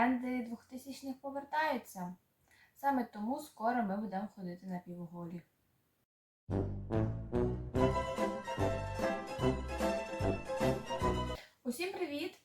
тренди 2000-х повертаються. Саме тому скоро ми будемо ходити на півголі. Усім привіт!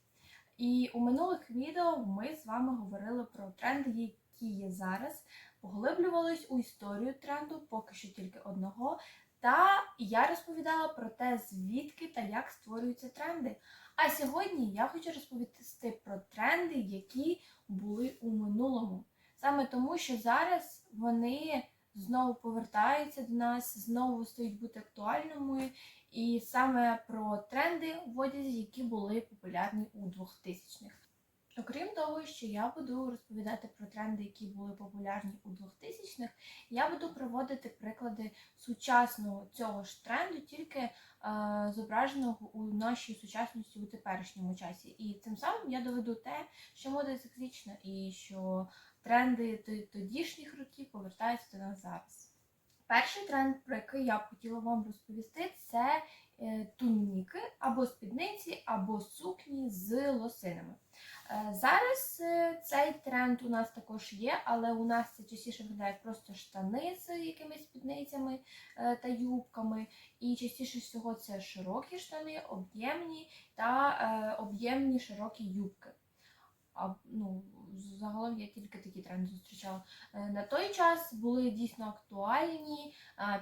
І у минулих відео ми з вами говорили про тренди, які є зараз, поглиблювались у історію тренду, поки що тільки одного. Та я розповідала про те, звідки та як створюються тренди. А сьогодні я хочу розповісти про тренди, які були у минулому. Саме тому, що зараз вони знову повертаються до нас, знову стають бути актуальними. І саме про тренди в одязі, які були популярні у 2000-х. Окрім того, що я буду розповідати про тренди, які були популярні у 2000-х, я буду проводити приклади сучасного цього ж тренду, тільки е, зображеного у нашій сучасності у теперішньому часі. І тим самим я доведу те, що мода циклічна і що тренди тодішніх років повертаються до нас зараз. Перший тренд, про який я б хотіла вам розповісти, це е, туніки або спідниці, або сукні з лосинами. Е, Зараз е, цей тренд у нас також є, але у нас це частіше виглядає просто штани з якимись спідницями та юбками. І частіше всього це широкі штани, об'ємні та об'ємні широкі юбки. А, ну, загалом я тільки такі тренди зустрічала. Е, На той час були дійсно актуальні.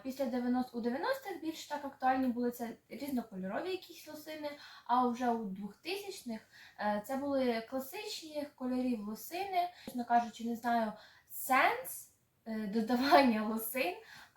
Після 90 у 90-х більш так актуальні були це різнокольорові якісь лосини, а вже у 2000-х е, це були класичні кольорів лосини. Чесно кажучи, не знаю сенс е, додавання лосин,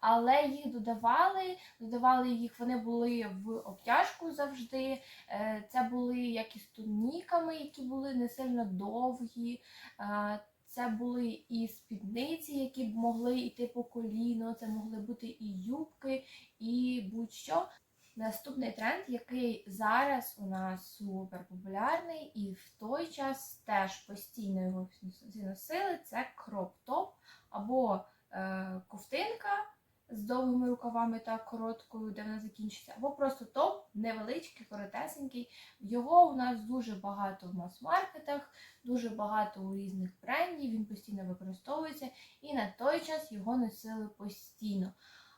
але їх додавали, додавали їх, вони були в обтяжку завжди. Е, Це були як і з туніками, які були не сильно довгі. Е, Це були і спідниці, які б могли йти по коліно, це могли бути і юбки, і будь-що. Наступний тренд, який зараз у нас супер популярний, і в той час теж постійно його носили, це кроп-топ або е, ковтинка з довгими рукавами та короткою, де вона закінчиться, або просто топ невеличкий, коротесенький. Його у нас дуже багато в мас-маркетах, дуже багато у різних брендів, він постійно використовується, і на той час його носили постійно.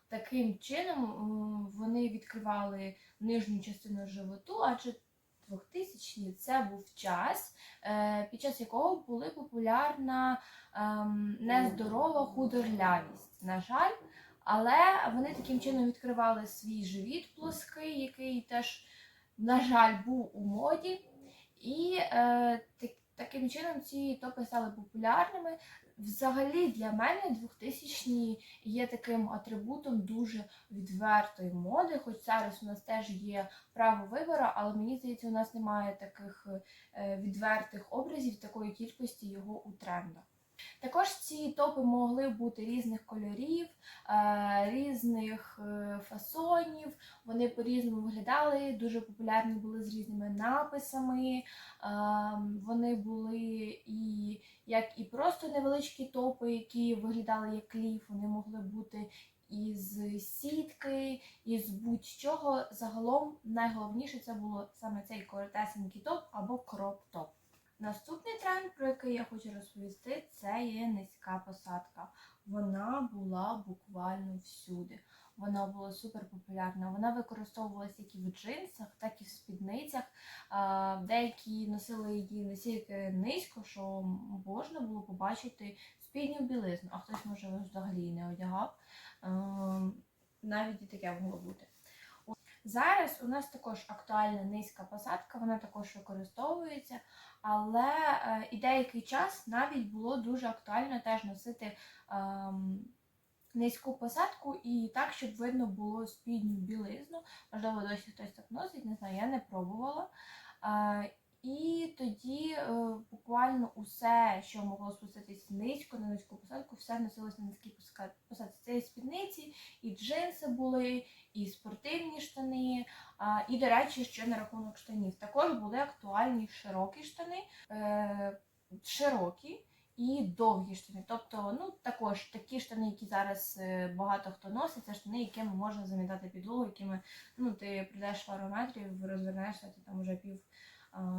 Таким чином вони відкривали нижню частину животу, адже 2000-ні це був час, е, під час якого були популярна ем, нездорова худорлявість. На жаль, але вони таким чином відкривали свій живіт плоский, який теж, на жаль, був у моді. І е, так, таким чином ці топи стали популярними. Взагалі для мене 2000-ні є таким атрибутом дуже відвертої моди, хоч зараз у нас теж є право вибору, але мені здається, у нас немає таких е, відвертих образів, такої кількості його у трендах. Також ці топи могли бути різних кольорів, е, різних е, фасонів. Вони по-різному виглядали, дуже популярні були з різними написами. Е, Вони були і як і просто невеличкі топи, які виглядали як кліф, вони могли бути із сітки, із будь-чого. Загалом найголовніше це було саме цей коротесенький топ або кроп-топ. Наступний тренд, про який я хочу розповісти, це є низька посадка. Вона була буквально всюди. Вона була супер популярна. Вона використовувалася як і в джинсах, так і в спідницях. Деякі носили її настільки низько, що можна було побачити спідню білизну, а хтось, може, взагалі не одягав. Ем, Навіть і таке могло бути. Зараз у нас також актуальна низька посадка, вона також використовується, але е, і деякий час навіть було дуже актуально теж носити ем, низьку посадку і так, щоб видно було спідню білизну. Можливо, досі хтось так носить, не знаю, я не пробувала. Е, і тоді е, буквально усе, що могло спуститись низько на низьку посадку, все носилося на низькій посадці. Це і спідниці, і джинси були, і спортивні штани. А, і, до речі, ще на рахунок штанів. Також були актуальні широкі штани, е, широкі і довгі штани. Тобто, ну також такі штани, які зараз е, багато хто носить, це штани, якими можна замітати підлогу, якими ну, ти прийдеш пару метрів, розвернешся, ти там вже пів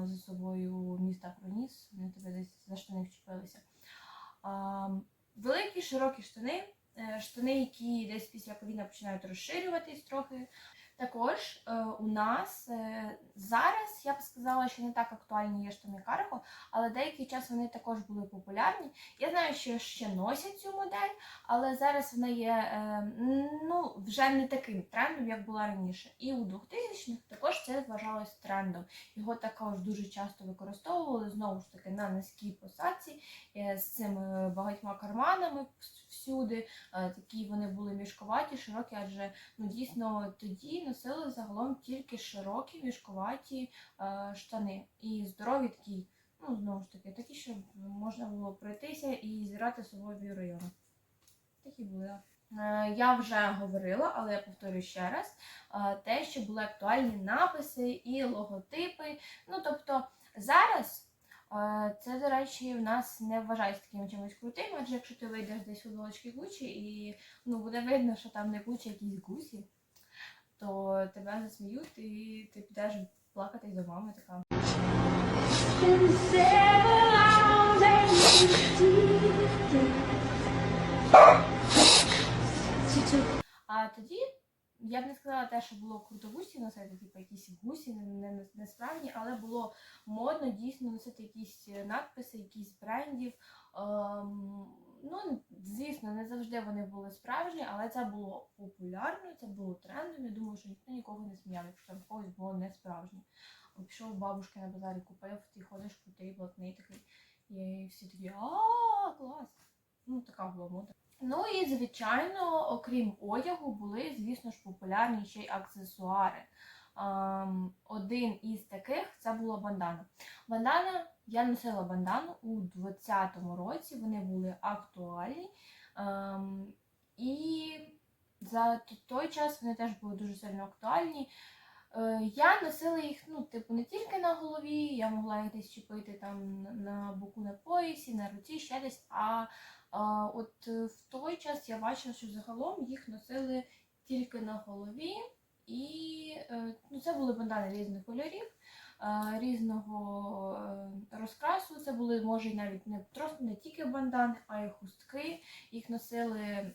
за собою міста проніс, вони тебе десь за штани вчепилися. Великі широкі штани, е, штани, які десь після коліна починають розширюватись трохи. Також е, у нас е, зараз я б сказала, що не так актуальні є штани карго, але деякий час вони також були популярні. Я знаю, що ще носять цю модель, але зараз вона є е, ну, вже не таким трендом, як була раніше. І у 2000-х також це вважалось трендом. Його також дуже часто використовували знову ж таки на низькій посадці е, з цими багатьма карманами всюди. Е, Такі вони були мішковаті, широкі, адже ну дійсно тоді носили загалом тільки широкі мішковаті е, штани і здорові такі. Ну, знову ж таки, такі, щоб можна було пройтися і зірати собою району. Такі були. Е, Я вже говорила, але я повторюю ще раз, е, те, що були актуальні написи і логотипи. Ну, тобто зараз е, це, до речі, в нас не вважається таким чимось крутим, адже якщо ти вийдеш десь у футболочки Гучі і ну, буде видно, що там не Гучі, а якісь гусі, то тебе засміють і ти підеш плакатись до мами така. А тоді я б не сказала те, що було круто гусі носити, типу якісь гусі не, не, не але було модно дійсно носити якісь надписи, якісь брендів. Ем, ну, звісно, не завжди вони були справжні, але це було популярно, це було трендом. Я думаю, що ніхто нікого не сміяв, якщо там когось було не справжнє. Пішов бабушки на базарі купив, ти ходиш крутий, блатний такий. І всі такі, а клас. Ну, така була мода. Ну і звичайно, окрім одягу, були, звісно ж, популярні ще й аксесуари. Один із таких це була бандана. Бандана, я носила бандану у 20-му році, вони були актуальні. І за той час вони теж були дуже сильно актуальні. Е, Я носила їх, ну, типу, не тільки на голові, я могла їх десь чіпити там на- на боку на поясі, на руці, ще десь. А, а от е, в той час я бачила, що загалом їх носили тільки на голові, і е, ну, це були бандани різних кольорів, е, різного е, розкрасу. Це були, може, навіть не просто не тільки бандани, а й хустки. Їх носили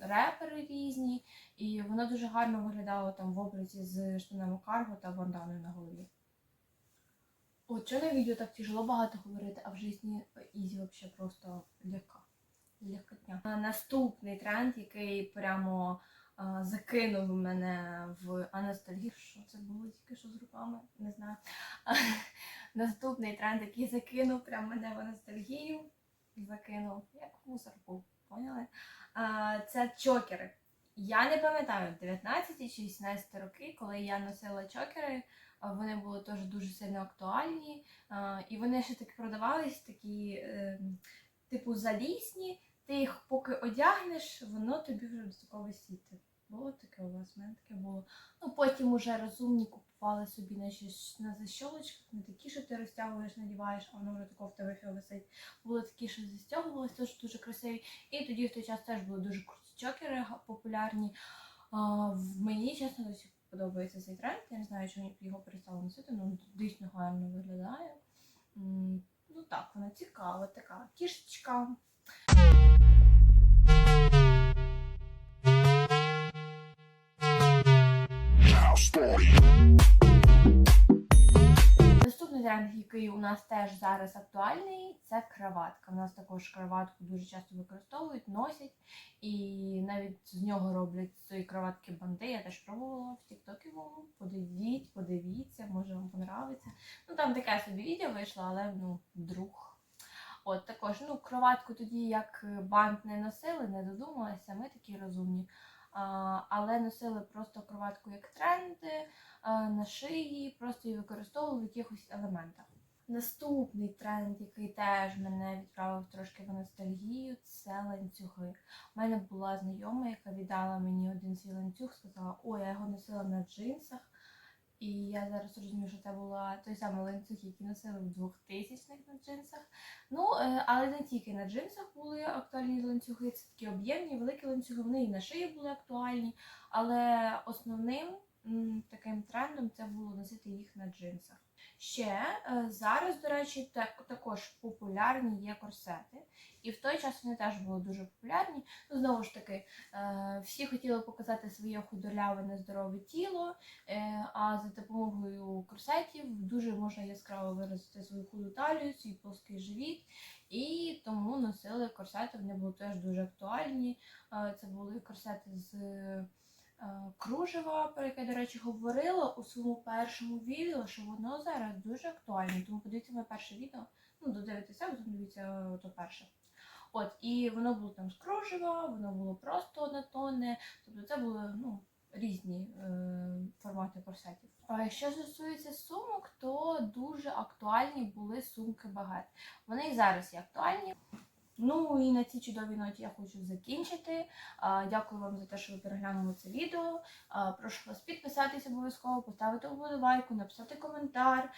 репери різні. І воно дуже гарно виглядало там в образі з штанами карго та банданою на голові. От що на відео так тяжело багато говорити, а в житті ізі взагалі просто легка. Легкотня. А Наступний тренд, який прямо закинув мене в анастальгію. Що це було тільки що з руками? Не знаю. Наступний тренд, який закинув прямо мене в ностальгію. Закинув, як в мусорку, поняли? А, це чокери. Я не пам'ятаю 19 чи 18 роки, коли я носила чокери, вони були теж дуже сильно актуальні. І вони ще таки продавались, такі, е, типу, залісні. Ти їх поки одягнеш, воно тобі вже такого висіти. Було таке у вас, мене таке було. Ну потім уже розумні купували собі на, на защолочках, не такі, що ти розтягуєш, надіваєш, а воно вже тако в тебе висить. Були такі, що застягувалися, теж дуже красиві. І тоді в той час теж були дуже круті чокери популярні. А, мені, чесно, досі подобається цей тренд. Я не знаю, чому його перестала носити, ну дійсно гарно виглядає. Ну так, вона цікава, така кішечка. Наступний тренд, який у нас теж зараз актуальний, це краватка. У нас також краватку дуже часто використовують, носять, і навіть з нього роблять з цієї краватки банди. Я теж пробувала в Тіктокі. Подивіть, подивіться, може вам понравиться. Ну там таке собі відео вийшло, але ну, друг. От також, ну, кроватку тоді як бант не носили, не додумалися, ми такі розумні. А, але носили просто кроватку як тренди а, на шиї, просто її використовували в якихось елементах. Наступний тренд, який теж мене відправив трошки в ностальгію, це ланцюги. У мене була знайома, яка віддала мені один свій ланцюг, сказала, о, я його носила на джинсах. І я зараз розумію, що це була той самий ланцюг, який носили в 2000-х на джинсах. Ну, е, але не тільки на джинсах були актуальні ланцюги, це такі об'ємні, великі ланцюги, вони і на шиї були актуальні. Але основним таким трендом це було носити їх на джинсах. Ще е, зараз, до речі, так, також популярні є корсети. І в той час вони теж були дуже популярні. Ну, знову ж таки, е, всі хотіли показати своє худорляве нездорове тіло, е, а за допомогою корсетів дуже можна яскраво виразити свою худу талію, свій плоский живіт. І тому носили корсети, вони були теж дуже актуальні. Це були корсети з кружева, про яке, до речі, говорила у своєму першому відео, що воно зараз дуже актуальне. Тому подивіться моє перше відео. Ну, додивитися, дивіться то перше. От, і воно було там з кружева, воно було просто однотонне, тобто це були ну, різні е, формати корсетів. А що стосується сумок, то дуже актуальні були сумки багет. Вони і зараз є актуальні. Ну і на цій чудовій ноті я хочу закінчити. Дякую вам за те, що ви переглянули це відео. Прошу вас підписатись обов'язково, поставити вподобайку, написати коментар,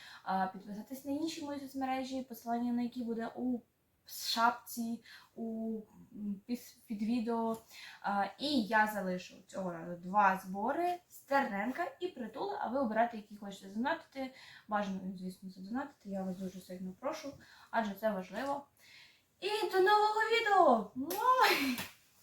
підписатись на інші мої соцмережі, посилання на які буде у шапці, у під, відео. І я залишу цього разу два збори Стерненка і притули, а ви обирайте, які хочете донатити. Бажано, звісно, задонатити. Я вас дуже сильно прошу, адже це важливо. І до нового відео!